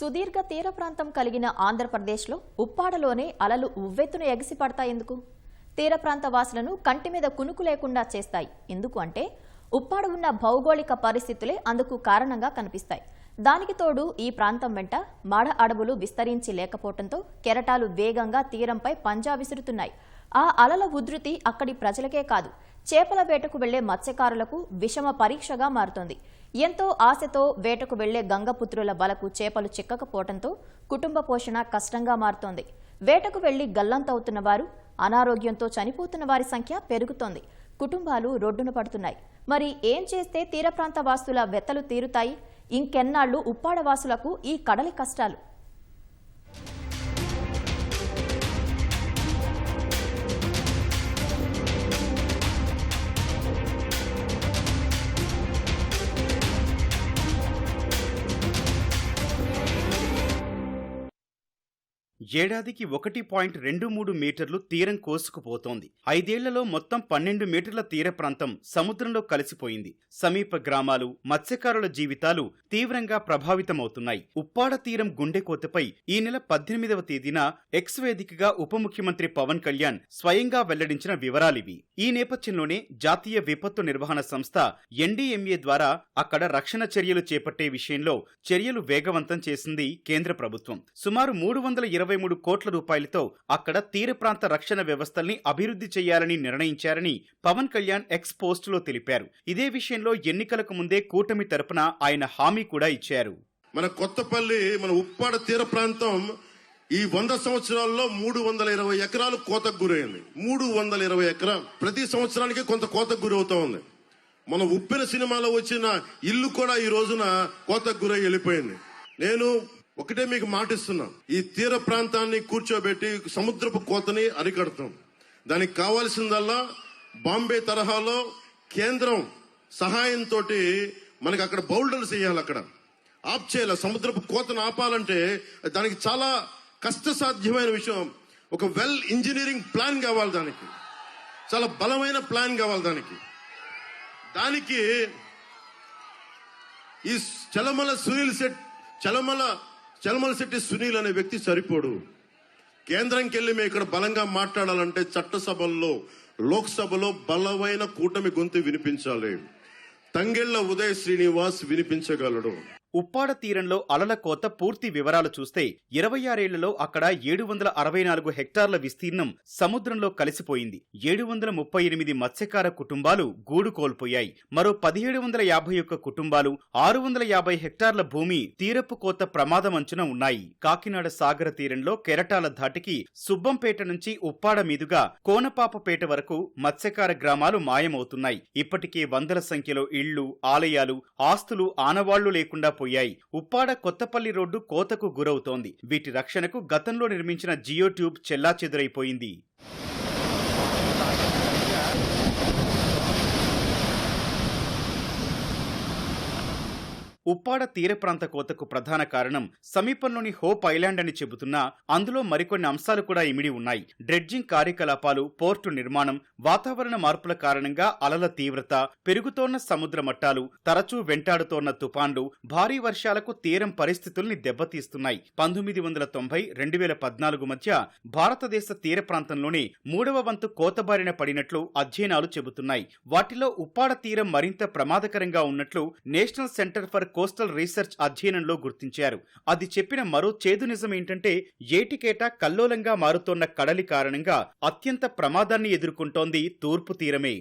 సుదీర్ఘ తీర ప్రాంతం కలిగిన ఆంధ్రప్రదేశ్లో ఉప్పాడలోనే అలలు ఉవ్వెత్తున ఎగిసిపడతాయెందుకు? తీర ప్రాంత వాసులను కంటి మీద కునుకు లేకుండా చేస్తాయి. ఎందుకు అంటే ఉప్పాడ ఉన్న భౌగోళిక పరిస్థితులే అందుకు కారణంగా కనిపిస్తాయి. దానికి తోడు ఈ ప్రాంతం వెంట మాడ అడవులు విస్తరించి లేకపోవడంతో కెరటాలు వేగంగా తీరంపై పంజా విసురుతున్నాయి. ఆ అలల ఉధృతి అక్కడి ప్రజలకే కాదు చేపల వేటకు వెళ్ళే మత్స్యకారులకు విషమ పరీక్షగా మారుతోంది. ఎంతో ఆశతో వేటకు వెళ్ళే గంగపుత్రుల బలకు చేపలు చిక్కకపోవడంతో కుటుంబ పోషణ కష్టంగా మారుతోంది. వేటకు వెళ్ళి గల్లంతవుతున్న వారు అనారోగ్యంతో చనిపోతున్న వారి సంఖ్య పెరుగుతోంది. కుటుంబాలు రోడ్డున పడుతున్నాయి. మరి ఏం చేస్తే తీర ప్రాంత వాసుల వెత్తలు తీరుతాయి? ఇంకెన్నాళ్ళు ఉప్పాడ వాసులకు ఈ కడలి కష్టాలు? ఏడాదికి ఒకటి పాయింట్ రెండు మూడు మీటర్లు తీరం కోసుకుపోతోంది. ఐదేళ్ళలో మొత్తం పన్నెండు మీటర్ల తీర ప్రాంతం సముద్రంలో కలిసిపోయింది. సమీప గ్రామాలు మత్స్యకారుల జీవితాలు తీవ్రంగా ప్రభావితమవుతున్నాయి. ఉప్పాడ తీరం గుండెకోతపై ఈ నెల పద్దెనిమిదవ తేదీన ఎక్స్ వేదికగా ఉప ముఖ్యమంత్రి పవన్ కళ్యాణ్ స్వయంగా వెల్లడించిన వివరాలివి. ఈ నేపథ్యంలోనే జాతీయ విపత్తు నిర్వహణ సంస్థ ఎన్డీఎంఏ ద్వారా అక్కడ రక్షణ చర్యలు చేపట్టే విషయంలో చర్యలు వేగవంతం చేసింది కేంద్ర ప్రభుత్వం. సుమారు మూడు వందల ఇరవై మూడు కోట్ల రూపాయలతో అక్కడ తీర ప్రాంత రక్షణ వ్యవస్థల్ని అభివృద్ధి చేయాలని నిర్ణయించారని పవన్ కళ్యాణ్ ఎక్స్ పోస్టులో తెలిపారు. ఇదే విషయంలో ఎన్నికలకు ముందే కూటమి తరపున ఆయన హామీ కూడా ఇచ్చారు. మన కొత్తపల్లి మన ఉప్పాడ తీర ప్రాంతం ఈ వంద సంవత్సరాల్లో మూడు వందల ఇరవై ఎకరాలు కోతకు గురైంది. మూడు వందల ఇరవై ఎకరా ప్రతి సంవత్సరానికి కొంత కోతకు గురవుతా ఉంది. మన ఉప్పిన సినిమాలో వచ్చిన ఇల్లు కూడా ఈ రోజున కోతకు గురై వెళ్ళిపోయింది. నేను ఒకటే మీకు మాటిస్తున్నా. ఈ తీర ప్రాంతాన్ని కూర్చోబెట్టి సముద్రపు కోతని అరికడతాం. దానికి కావాల్సిందల్లా బాంబే తరహాలో కేంద్రం సహాయంతో మనకి అక్కడ బౌల్డర్స్ వేయాలి అక్కడ. ఆప్ చేయాలి సముద్రపు కోతను ఆపాలంటే దానికి చాలా కష్టసాధ్యమైన విషయం. ఒక వెల్ ఇంజనీరింగ్ ప్లాన్ కావాలి దానికి. చాలా బలమైన ప్లాన్ కావాలి దానికి. దానికి ఈ చలమల సునీల్ శెట్ చలమల చల్మల శెట్టి సునీల్ అనే వ్యక్తి సరిపోడు. కేంద్రంకి వెళ్ళి మేము ఇక్కడ బలంగా మాట్లాడాలంటే చట్టసభల్లో లోక్సభలో బలమైన కూటమి గొంతు వినిపించాలి. తంగెళ్ళ ఉదయ శ్రీనివాస్ వినిపించగలడు. ఉప్పాడ తీరంలో అలల కోత పూర్తి వివరాలు చూస్తే ఇరవై ఆరేళ్ళలో అక్కడ ఏడు వందల అరవై నాలుగు హెక్టార్ల విస్తీర్ణం సముద్రంలో కలిసిపోయింది. ఏడు వందల ముప్పై ఎనిమిది మత్స్యకార కుటుంబాలు గూడు కోల్పోయాయి. మరో పదిహేడు వందల యాభై ఒక్క కుటుంబాలు ఆరు వందల యాభై హెక్టార్ల భూమి తీరపు కోత ప్రమాదమంచున ఉన్నాయి. కాకినాడ సాగర తీరంలో కెరటాల ధాటికి సుబ్బంపేట నుంచి ఉప్పాడ మీదుగా కోనపాపపేట వరకు మత్స్యకార గ్రామాలు మాయమవుతున్నాయి. ఇప్పటికే వందల సంఖ్యలో ఇళ్ళు ఆలయాలు ఆస్తులు ఆనవాళ్ళు లేకుండా పోయాయి ఉప్పాడ కొత్తపల్లి రోడ్డు కోతకు గురవుతోంది. వీటి రక్షణకు గతంలో నిర్మించిన జియో ట్యూబ్ చెల్లాచెదురైపోయింది. ఉప్పాడ తీర ప్రాంత కోతకు ప్రధాన కారణం సమీపంలోని హోప్ ఐలాండ్ అని చెబుతున్నా అందులో మరికొన్ని అంశాలు కూడా ఇమిడి ఉన్నాయి. డ్రెడ్జింగ్ కార్యకలాపాలు పోర్టు నిర్మాణం వాతావరణ మార్పుల కారణంగా అలల తీవ్రత పెరుగుతోన్న సముద్ర మట్టాలు తరచూ వెంటాడుతోన్న తుపాన్లు భారీ వర్షాలకు తీరం పరిస్థితుల్ని దెబ్బతీస్తున్నాయి. పంతొమ్మిది వందల తొంభై రెండు వేల పద్నాలుగు మధ్య భారతదేశ తీర ప్రాంతంలోనే మూడవ వంతు కోతబారిన పడినట్లు అధ్యయనాలు చెబుతున్నాయి. వాటిలో ఉప్పాడ తీరం మరింత ప్రమాదకరంగా ఉన్నట్లు national centre for coastal research అధ్యయనంలో గుర్తించారు. అది చెప్పిన మరో చేదు నిజం ఏంటంటే ఏటికేటా కల్లోలంగా మారుతోన్న కడలి కారణంగా అత్యంత ప్రమాదాన్ని ఎదుర్కొంటోంది తూర్పు తీరమే.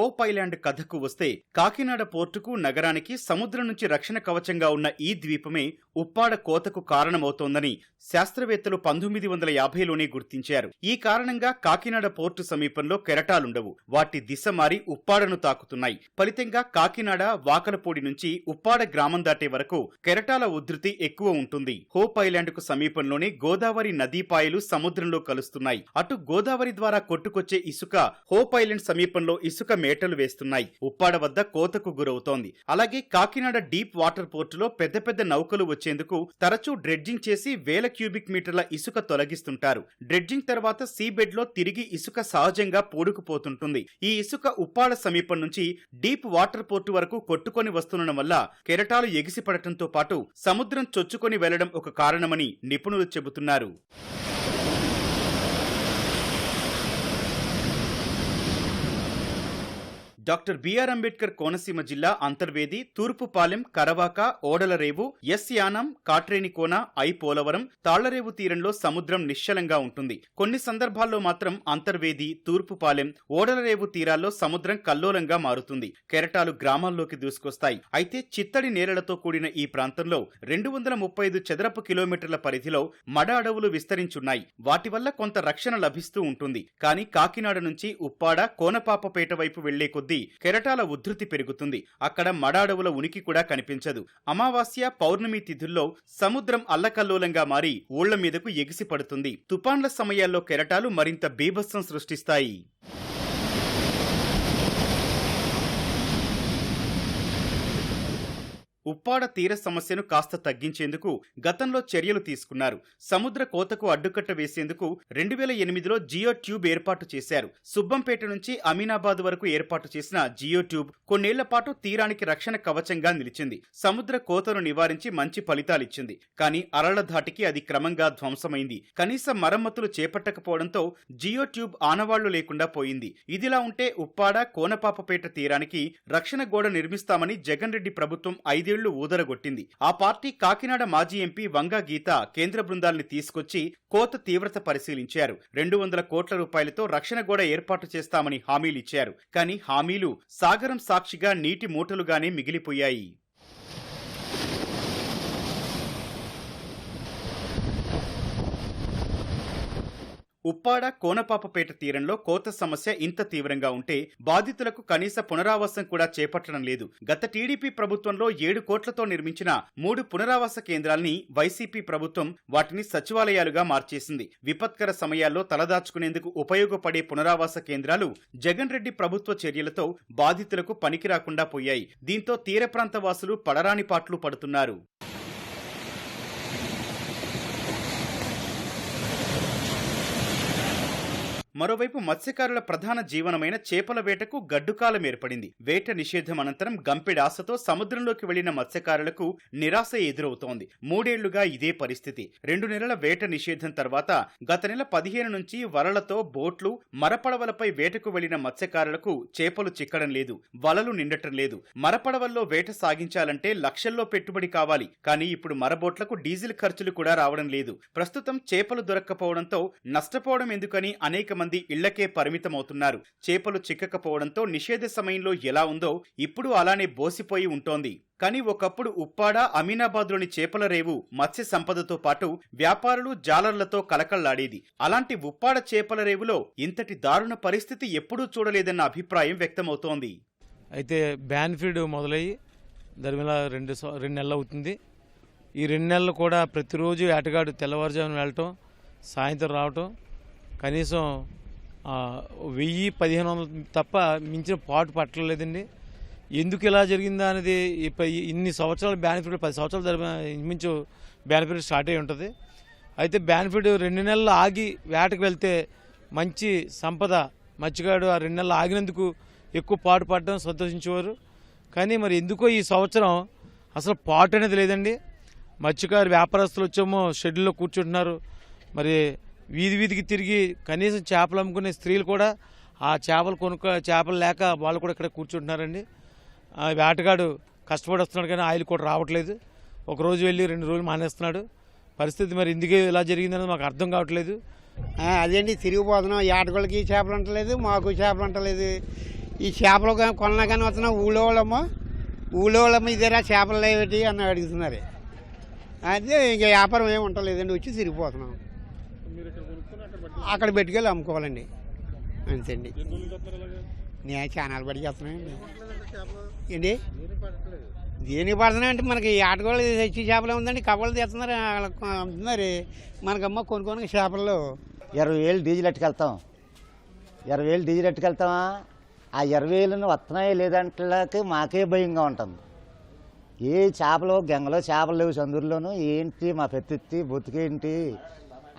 హోప్ ఐలాండ్ కథకు వస్తే కాకినాడ పోర్టుకు నగరానికి సముద్రం నుంచి రక్షణ కవచంగా ఉన్న ఈ ద్వీపమే ఉప్పాడ కోతకు కారణమవుతోందని శాస్త్రవేత్తలు పంతొమ్మిది వందల యాభైలోనే గుర్తించారు. ఈ కారణంగా కాకినాడ పోర్టు సమీపంలో కెరటాలుండవు. వాటి దిశ మారి ఉప్పాడను తాకుతున్నాయి. ఫలితంగా కాకినాడ వాకలపూడి నుంచి ఉప్పాడ గ్రామం దాటే వరకు కెరటాల ఉధృతి ఎక్కువ ఉంటుంది. హోప్ ఐలాండ్కు సమీపంలోనే గోదావరి నదీపాయలు సముద్రంలో కలుస్తున్నాయి. అటు గోదావరి ద్వారా కొట్టుకొచ్చే ఇసుక హోప్ ఐలాండ్ సమీపంలో ఇసుక వేటలు వేస్తున్నాయి. ఉప్పాడ వద్ద కోతకు గురవుతోంది. అలాగే కాకినాడ డీప్ వాటర్ పోర్టులో పెద్ద పెద్ద నౌకలు వచ్చేందుకు తరచూ డ్రెడ్జింగ్ చేసి వేల క్యూబిక్ మీటర్ల ఇసుక తొలగిస్తుంటారు. డ్రెడ్జింగ్ తర్వాత సీబెడ్లో తిరిగి ఇసుక సహజంగా పూడుకుపోతుంటుంది. ఈ ఇసుక ఉప్పాడ సమీపం నుంచి డీప్ వాటర్ పోర్టు వరకు కొట్టుకొని వస్తుండడం వల్ల కెరటాలు ఎగిసిపడటంతో పాటు సముద్రం చొచ్చుకొని వెళ్ళడం ఒక కారణమని నిపుణులు చెబుతున్నారు. డాక్టర్ బిఆర్ అంబేద్కర్ కోనసీమ జిల్లా అంతర్వేది తూర్పుపాలెం కరవాక ఓడలరేవు ఎస్ యానం కాట్రేనికోన ఐ పోలవరం తాళ్ళరేవు తీరంలో సముద్రం నిశ్చలంగా ఉంటుంది. కొన్ని సందర్భాల్లో మాత్రం అంతర్వేది తూర్పుపాలెం ఓడలరేవు తీరాల్లో సముద్రం కల్లోలంగా మారుతుంది. కెరటాలు గ్రామాల్లోకి దూసుకొస్తాయి. అయితే చిత్తడి నేలలతో కూడిన ఈ ప్రాంతంలో రెండు వందల ముప్పై ఐదు చదరపు కిలోమీటర్ల పరిధిలో మడ అడవులు విస్తరించున్నాయి. వాటి వల్ల కొంత రక్షణ లభిస్తూ ఉంటుంది. కానీ కాకినాడ నుంచి ఉప్పాడ కోనపాపపేట వైపు వెళ్ళే కొద్ది కెరటాల ఉధృతి పెరుగుతుంది. అక్కడ మడ అడవుల ఉనికి కూడా కనిపించదు. అమావాస్య పౌర్ణమి తిథుల్లో సముద్రం అల్లకల్లోలంగా మారి ఊళ్ళ మీదకు ఎగిసి పడుతుంది తుపాన్ల సమయాల్లో కెరటాలు మరింత బీభత్సం సృష్టిస్తాయి. ఉప్పాడ తీర సమస్యను కాస్త తగ్గించేందుకు గతంలో చర్యలు తీసుకున్నారు. సముద్ర కోతకు అడ్డుకట్ట వేసేందుకు రెండు వేల ఎనిమిదిలో జియో ట్యూబ్ ఏర్పాటు చేశారు. సుబ్బంపేట నుంచి అమీనాబాద్ వరకు ఏర్పాటు చేసిన జియో ట్యూబ్ కొన్నేళ్ళ పాటు తీరానికి రక్షణ కవచంగా నిలిచింది. సముద్ర కోతను నివారించి మంచి ఫలితాలిచ్చింది కానీ అరళ్ళ ధాటికి అది క్రమంగా ధ్వంసమైంది. కనీస మరమ్మతులు చేపట్టకపోవడంతో జియో ట్యూబ్ ఆనవాళ్ళు లేకుండా పోయింది. ఇదిలా ఉంటే ఉప్పాడ కోనపాపపేట తీరానికి రక్షణ గోడ నిర్మిస్తామని జగన్ రెడ్డి ప్రభుత్వం ఐదు ఐదేళ్ళు ఊదరగొట్టింది. ఆ పార్టీ కాకినాడ మాజీ ఎంపీ వంగా గీత కేంద్ర బృందాల్ని తీసుకొచ్చి కోత తీవ్రత పరిశీలించారు. రెండు వందల కోట్ల రూపాయలతో రక్షణ గోడ ఏర్పాటు చేస్తామని హామీలిచ్చారు కానీ హామీలు సాగరం సాక్షిగా నీటి మూటలుగానే మిగిలిపోయాయి. ఉప్పాడ కోనపాపపేట తీరంలో కోత సమస్య ఇంత తీవ్రంగా ఉంటే బాధితులకు కనీస పునరావాసం కూడా చేపట్టడం లేదు. గత టీడీపీ ప్రభుత్వంలో ఏడు కోట్లతో నిర్మించిన మూడు పునరావాస కేంద్రాల్ని వైసీపీ ప్రభుత్వం వాటిని సచివాలయాలుగా మార్చేసింది. విపత్కర సమయాల్లో తలదాచుకునేందుకు ఉపయోగపడే పునరావాస కేంద్రాలు జగన్ రెడ్డి ప్రభుత్వ చర్యలతో బాధితులకు పనికి రాకుండా పోయాయి. దీంతో తీర ప్రాంత వాసులు పడరాని పాట్లు పడుతున్నారు. మరోవైపు మత్స్యకారుల ప్రధాన జీవనమైన చేపల వేటకు గడ్డుకాలం ఏర్పడింది. వేట నిషేధం అనంతరం గంపెడాసతో సముద్రంలోకి వెళ్ళిన మత్స్యకారులకు నిరాశ ఎదురవుతోంది. మూడేళ్ళుగా ఇదే పరిస్థితి. రెండు నెలల వేట నిషేధం తర్వాత గత నెల పదిహేను నుంచి వలలతో బోట్లు మరపడవలపై వేటకు వెళ్ళిన మత్స్యకారులకు చేపలు చిక్కడం లేదు వలలు నిండటం లేదు. మరపడవల్లో వేట సాగించాలంటే లక్షల్లో పెట్టుబడి కావాలి. కానీ ఇప్పుడు మరబోట్లకు డీజిల్ ఖర్చులు కూడా రావడం లేదు. ప్రస్తుతం చేపలు దొరక్కపోవడంతో నష్టపోవడం ఎందుకని అనేక మంది ఇళ్ళకే పరిమితమవుతున్నారు. చేపలు చిక్కకపోవడంతో నిషేధ సమయంలో ఎలా ఉందో ఇప్పుడు అలానే బోసిపోయి ఉంటోంది. కానీ ఒకప్పుడు ఉప్పాడ అమీనాబాద్లోని చేపల రేవు మత్స్య సంపదతో పాటు వ్యాపారులు జాలర్లతో కలకళ్ళాడేది అలాంటి ఉప్పాడ చేపల రేవులో ఇంతటి దారుణ పరిస్థితి ఎప్పుడూ చూడలేదన్న అభిప్రాయం వ్యక్తమవుతోంది. అయితే బ్యాన్ ఫీడ్ మొదలయ్యి దరిమిలా రెండు రెండు నెలలు అవుతుంది. ఈ రెండు నెలలు కూడా ప్రతిరోజు ఏటగాడు తెల్లవారుజామున వెళ్ళటం సాయంత్రం రావటం కనీసం వెయ్యి పదిహేను వందలు తప్ప మించిన పాటు పట్టలేదండి. ఎందుకు ఇలా జరిగిందా అనేది ఇన్ని సంవత్సరాలు బెనిఫిట్ పది సంవత్సరాల జరిపిన ఇంచుమించు బెనిఫిట్ స్టార్ట్ అయి ఉంటుంది. అయితే బెనిఫిట్ రెండు నెలలు ఆగి వేటకు వెళ్తే మంచి సంపద మత్స్యగాడు ఆ రెండు నెలలు ఆగినందుకు ఎక్కువ పాటు పడడం సంతోషించేవారు. కానీ మరి ఎందుకో ఈ సంవత్సరం అసలు పాటు అనేది లేదండి. మత్స్యకారు వ్యాపారస్తులు వచ్చేమో షెడ్యూల్లో కూర్చుంటున్నారు. మరి వీధి వీధికి తిరిగి కనీసం చేపలు అమ్ముకునే స్త్రీలు కూడా ఆ చేపలు కొనుక్క చేపలు లేక వాళ్ళు కూడా ఇక్కడ కూర్చుంటున్నారండి. ఆ వేటగాడు కష్టపడి వస్తున్నాడు కానీ ఆయిల్ కూడా రావట్లేదు. ఒక రోజు వెళ్ళి రెండు రోజులు మానేస్తున్నాడు. పరిస్థితి మరి ఎందుకు ఇలా జరిగిందనేది మాకు అర్థం కావట్లేదు. అదేంటి తిరిగిపోతున్నాం ఏటగోళ్ళకి చేపలు అంటలేదు మాకు చేపలు అంటలేదు. ఈ చేపలు కానీ కొన్నా కానీ వస్తున్నాం ఊళ్ళో వాళ్ళమ్మో ఊళ్ళో వాళ్ళమ్మ ఇదేరా చేపలు లేవేటి అని అడుగుతున్నారు. అదే ఇంకా వ్యాపారం ఏమి ఉంటలేదండి వచ్చి తిరిగిపోతున్నాం అక్కడ పెట్టుకెళ్ళి అమ్ముకోవాలండి. అంతేండి. నేను ఛానల్ పడి చేస్తున్నానండి ఏంటి? దేనికి పడుతున్నాయి అంటే మనకి ఆటగోళ్ళు తెచ్చి చేపలు ఉందండి. కవ్వలు తెస్తున్నారు వాళ్ళకి అమ్ముతున్నారు. మనకమ్మ కొన్ని కొన్ని చేపలు ఇరవై వేలు డీజిల్ ఎట్టుకెళ్తాం. ఇరవై వేలు డీజిల్ ఎట్టుకెళ్తామా? ఆ ఇరవై వేలను వస్తున్నాయి లేదంటే మాకే భయంగా ఉంటుంది. ఏ చేపలు గంగలో చేపలు లేవు చందూరులోను ఏంటి మా పెత్తి బొత్తికేంటి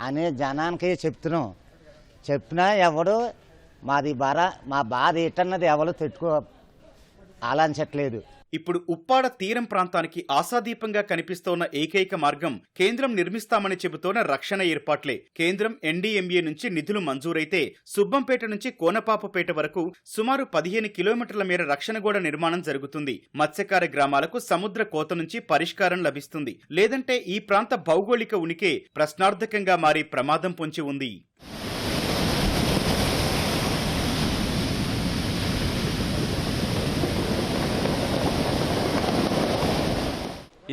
అనే జనానికి చెప్తున్నాం. చెప్పినా ఎవడు మాది బర మా బాధ ఎట్టన్నది ఎవరు తెట్టుకో ఆలాంచట్లేదు ఇప్పుడు ఉప్పాడ తీరం ప్రాంతానికి ఆశాదీపంగా కనిపిస్తోన్న ఏకైక మార్గం కేంద్రం నిర్మిస్తామని చెబుతోన్న రక్షణ ఏర్పాట్లే. కేంద్రం ఎన్డీఎంఏ నుంచి నిధులు మంజూరైతే సుబ్బంపేట నుంచి కోనపాపపేట వరకు సుమారు పదిహేను కిలోమీటర్ల మేర రక్షణ గోడ నిర్మాణం జరుగుతుంది. మత్స్యకార గ్రామాలకు సముద్ర కోత నుంచి పరిష్కారం లభిస్తుంది. లేదంటే ఈ ప్రాంత భౌగోళిక ఉనికి ప్రశ్నార్థకంగా మారి ప్రమాదం పొంచి ఉంది.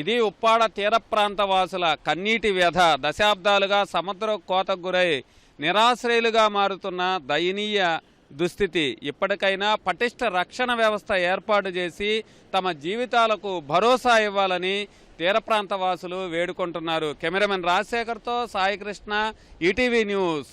ఇది ఉప్పాడ తీర ప్రాంత వాసుల కన్నీటి వ్యధ. దశాబ్దాలుగా సముద్ర కోతకు గురై నిరాశ్రయులుగా మారుతున్న దయనీయ దుస్థితి. ఇప్పటికైనా పటిష్ట రక్షణ వ్యవస్థ ఏర్పాటు చేసి తమ జీవితాలకు భరోసా ఇవ్వాలని తీర ప్రాంత వాసులు వేడుకుంటున్నారు. కెమెరామెన్ రాజశేఖర్తో సాయికృష్ణ ఈటీవీ న్యూస్.